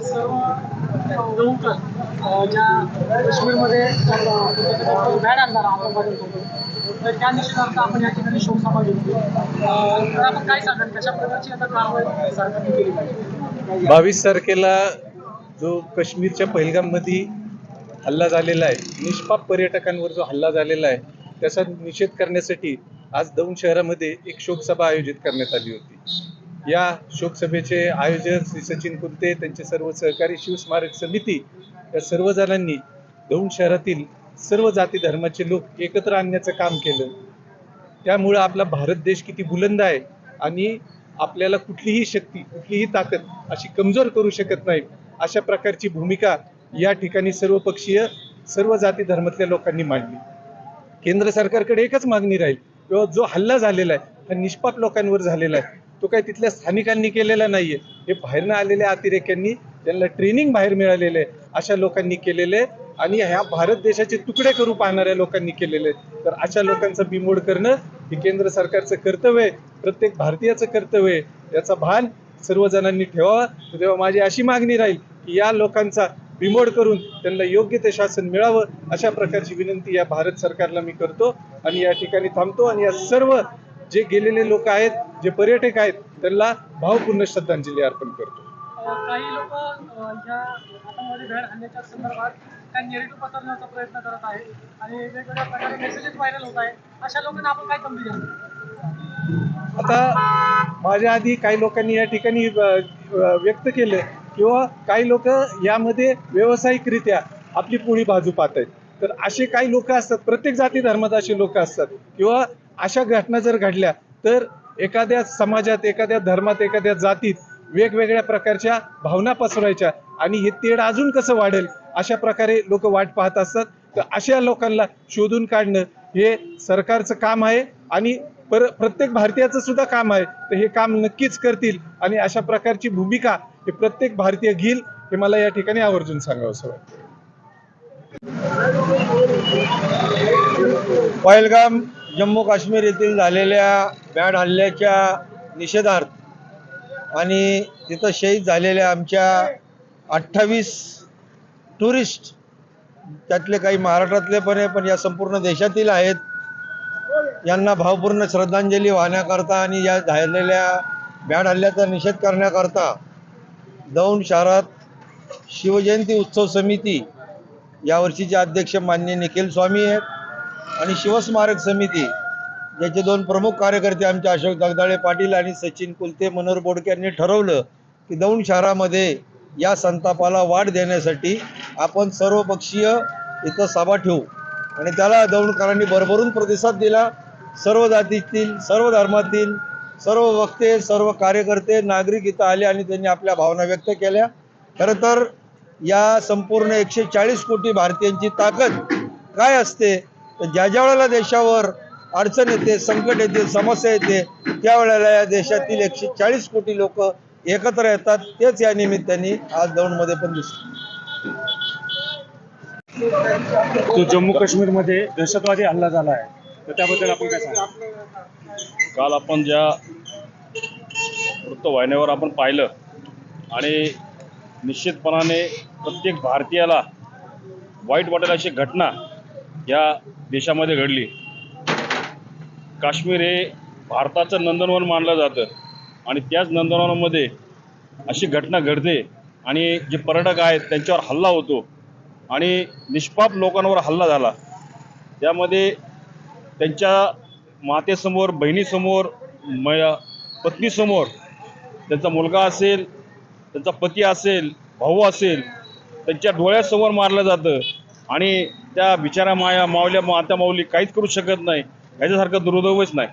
सर्व प्रमुख ज्या काश्मीरमध्ये बॅड आणणार आतंकवादी तर त्या निषेधार्थ आपण या ठिकाणी शोकसभा घेतली तर आपण काय सांगाल कशा प्रकारची आता कारवाई सरकारने केली पाहिजे बावीस तारखेला जो काश्मीरच्या पहिलगाममध्ये हल्ला झालेला आहे निष्पाप पर्यटकांवर जो हल्ला झालेला आहे त्याचा निषेध करण्यासाठी आज दौंड शहरामध्ये एक शोकसभा आयोजित करण्यात आली होती. या शोकसभेचे आयोजक श्री सचिन कुलते त्यांचे सर्व सहकारी शिवस्मारक समिती या सर्व जणांनी दौंड शहरातील सर्व जाती धर्माचे लोक एकत्र आणण्याचं काम केलं. त्यामुळं आपला भारत देश किती बुलंद आहे आणि आपल्याला कुठलीही शक्ती कुठलीही ताकद अशी कमजोर करू शकत नाही अशा प्रकारची भूमिका या ठिकाणी सर्व पक्षीय सर्व जाती धर्मातल्या लोकांनी मांडली. केंद्र सरकारकडे एकच मागणी राहील किंवा जो हल्ला झालेला आहे हा निष्पाप लोकांवर झालेला आहे तो काही तिथल्या स्थानिकांनी केलेला नाहीये. हे बाहेरनं आलेल्या अतिरेक्यांनी त्यांना ट्रेनिंग बाहेर मिळालेलं आहे. अशा लोकांनी केलेले आहे. आणि ह्या भारत देशाचे तुकडे करू पाहणाऱ्या लोकांनी केलेले आहे. तर अशा लोकांचं बिमोड करणं हे केंद्र सरकारचं कर्तव्य आहे. प्रत्येक भारतीयाचं कर्तव्य आहे. याचा भान सर्वजणांनी ठेवावा. तेव्हा माझी अशी मागणी राहील की या लोकांचा बिमोड करून त्यांना योग्य ते शासन मिळावं. अशा प्रकारची विनंती या भारत सरकारला मी करतो. आणि या ठिकाणी थांबतो. आणि या सर्व जे गेलेले लोक आहेत जे पर्यटक आहेत त्यांना भावपूर्ण श्रद्धांजली अर्पण करतो. काही लोक ह्या आतंकवादी बॅड हल्ल्याच्या संदर्भात काही नेरेटिव्ह पसरवण्याचा प्रयत्न करत आहे आणि वेगवेगळ्या प्रकारे मेसेजेस व्हायरल होत आहे अशा लोकांना आपण काय संधी द्याल आता माझ्या आधी काही लोकांनी या ठिकाणी व्यक्त केलं किंवा काही लोक यामध्ये व्यावसायिकरित्या आपली पोळी बाजू पाहत आहेत. तर असे काही लोक असतात प्रत्येक जाती धर्मात असे लोक असतात किंवा अशा घटना जर घडल्या तर एखाद्या समाजात एखाद्या धर्मात एखाद्या जातीत वेगवेगळ्या प्रकारच्या भावना पसरवायच्या आणि हे तेढ अजून कसं वाढेल अशा प्रकारे लोक वाट पाहत असतात. तर अशा लोकांना शोधून काढणं हे सरकारचं काम आहे आणि पर प्रत्येक भारतीयाचं सुद्धा काम आहे. तर हे काम नक्कीच करतील आणि अशा प्रकारची भूमिका हे प्रत्येक भारतीय घेईल हे मला या ठिकाणी आवर्जून सांगावं असं वाटतं. जम्मू काश्मीर येथील झालेल्या बॅड हल्ल्याच्या निषेधार्थ आणि तिथं शहीद झालेल्या आमच्या अठ्ठावीस टुरिस्ट त्यातले काही महाराष्ट्रातले पण आहे पण या संपूर्ण देशातील आहेत. यांना भावपूर्ण श्रद्धांजली वाहण्याकरता आणि या झालेल्या बॅड हल्ल्याचा निषेध करण्याकरता दौंड शहरात शिवजयंती उत्सव समिती यावर्षीचे अध्यक्ष मान्य निखिल स्वामी आहेत. आणि शिवस्मारक समिती ज्याचे दोन प्रमुख कार्यकर्ते आमचे अशोक दगदाळे पाटील आणि सचिन कुलते मनोहर बोडके यांनी ठरवलं की दौंड शहरामध्ये या संतापाला वाढ देण्यासाठी आपण सर्वपक्षीय इथं सभा ठेवू. आणि त्याला दौंडकरांनी भरभरून प्रतिसाद दिला. सर्व जातीतील सर्व धर्मातील सर्व वक्ते सर्व कार्यकर्ते नागरिक इथं आले आणि त्यांनी आपल्या भावना व्यक्त केल्या. खरं तर या संपूर्ण एकशे चाळीस कोटी भारतीयांची ताकद काय असते? तर ज्या ज्या वेळेला देशावर अडचण येते संकट येते समस्या येते त्यावेळेला या देशातील एकशे चाळीस कोटी लोक एकत्र येतात तेच या निमित्ताने आज दौंडमध्ये पण दिसतं. तो जम्मू काश्मीरमध्ये दहशतवादी हल्ला झाला आहे. तर त्याबद्दल आपण काय सांगा काल आपण ज्या वृत्तवाहिन्यावर आपण पाहिलं आणि निश्चितपणाने प्रत्येक भारतीयाला वाईट वाटेल अशी घटना या देशामध्ये घडली. काश्मीर हे भारताचं नंदनवन मानलं जातं. आणि त्याच नंदनवनामध्ये अशी घटना घडते आणि जे पर्यटक आहेत त्यांच्यावर हल्ला होतो आणि निष्पाप लोकांवर हल्ला झाला. त्यामध्ये त्यांच्या मातेसमोर बहिणीसमोर म पत्नीसमोर त्यांचा मुलगा असेल त्यांचा पती असेल भाऊ असेल त्यांच्या डोळ्यासमोर मारलं जातं. आणि त्या बिचारा माया मावल्या माता माऊली काहीच करू शकत नाही. ह्याच्यासारखं दुर्दैवच नाही.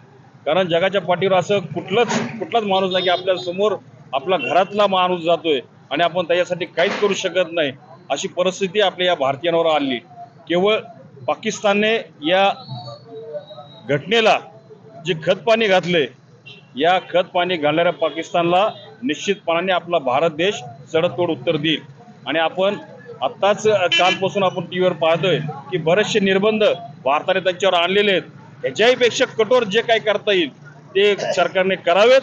कारण जगाच्या पाठीवर असं कुठलंच कुठलाच माणूस नाही की आपल्यासमोर आपला घरातला माणूस जातोय आणि आपण त्याच्यासाठी काहीच करू शकत नाही. अशी परिस्थिती आपल्या या भारतीयांवर आणली केवळ पाकिस्तानने या घटनेला जे खतपाणी घातले या खतपाणी घालणाऱ्या पाकिस्तानला निश्चितपणाने आपला भारत देश चढतोड उत्तर देईल. आणि आपण आत्ताच कालपासून आपण टी व्हीवर पाहतोय की बरेचसे निर्बंध भारताने त्यांच्यावर आणलेले आहेत. ह्याच्याहीपेक्षा कठोर जे काही करता येईल ते सरकारने करावेत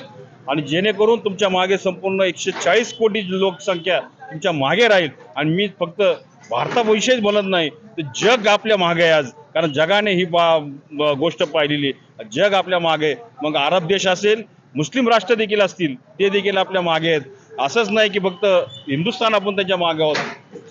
आणि जेणेकरून तुमच्या मागे संपूर्ण एकशे चाळीस कोटी लोकसंख्या तुमच्या मागे राहील. आणि मी फक्त भारताविषयीच बोलत नाही तर जग आपल्या मागे आहे आज. कारण जगाने ही बा गोष्ट पाहिलेली आहे. जग आपल्या मागे मग अरब देश असेल मुस्लिम राष्ट्र देखील असतील ते देखील आपल्या मागे आहेत. असंच नाही की फक्त हिंदुस्थान आपण त्यांच्या मागे आहोत.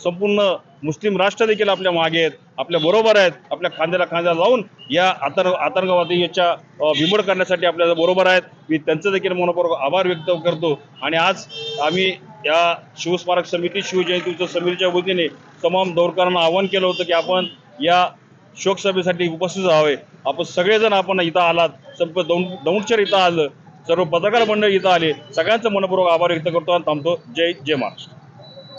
संपूर्ण मुस्लिम राष्ट्र देखील आपल्या मागे आहेत. आपल्या बरोबर आहेत. आपल्या खांद्याला खांद्या लावून या आतर आतंकवादी याच्या बिमोड करण्यासाठी आपल्याला बरोबर आहेत. मी त्यांचं देखील मनपूर्वक आभार व्यक्त करतो. आणि आज आम्ही या शिवस्मारक समिती शिवजयंती उत्सव समितीच्या वतीने तमाम दौरकरांना आवाहन केलं होतं की आपण या शोकसभेसाठी उपस्थित व्हावे आपण सगळेजण आपण इथं आलात. संप दौंड दौंडचर इथं आलं. सर्व पत्रकार मंडळ इथं आले. सगळ्यांचं मनपूर्वक आभार व्यक्त करतो आणि थांबतो. जय जय महाराष्ट्र.